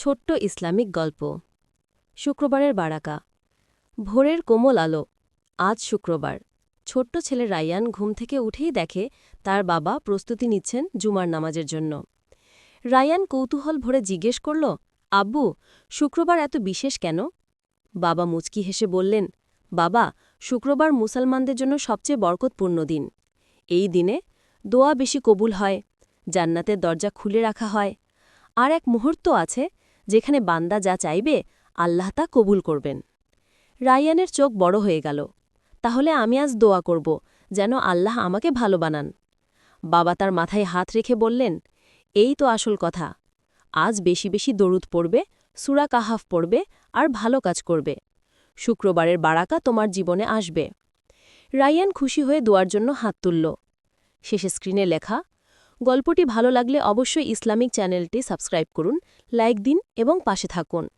ছোট্ট ইসলামিক গল্প। শুক্রবারের বারাকা। ভোরের কোমল আলো। আজ শুক্রবার। ছোট্ট ছেলে রায়ান ঘুম থেকে উঠেই দেখে তার বাবা প্রস্তুতি নিচ্ছেন জুমার নামাজের জন্য। রায়ান কৌতূহল ভরে জিজ্ঞেস করল, আব্বু, শুক্রবার এত বিশেষ কেন? বাবা মুচকি হেসে বললেন, বাবা, শুক্রবার মুসলমানদের জন্য সবচেয়ে বরকতপূর্ণ দিন। এই দিনে দোয়া বেশি কবুল হয়, জান্নাতের দরজা খুলে রাখা হয়। আর এক মুহূর্ত আছে যেখানে বান্দা যা চাইবে, আল্লাহ তা কবুল করবেন। রায়ানের চোখ বড় হয়ে গেল। তাহলে আমি আজ দোয়া করব, যেন আল্লাহ আমাকে ভালো বানান। বাবা তার মাথায় হাত রেখে বললেন, এই তো আসল কথা। আজ বেশি বেশি দরুদ পড়বে, সুরা কাহাফ পড়বে, আর ভালো কাজ করবে। শুক্রবারের বারাকা তোমার জীবনে আসবে। রায়ান খুশি হয়ে দোয়ার জন্য হাত তুলল। শেষে স্ক্রিনে লেখা, গল্পটি ভালো লাগলে অবশ্যই ইসলামিক চ্যানেলটি সাবস্ক্রাইব করুন লাইক দিন এবং পাশে থাকুন।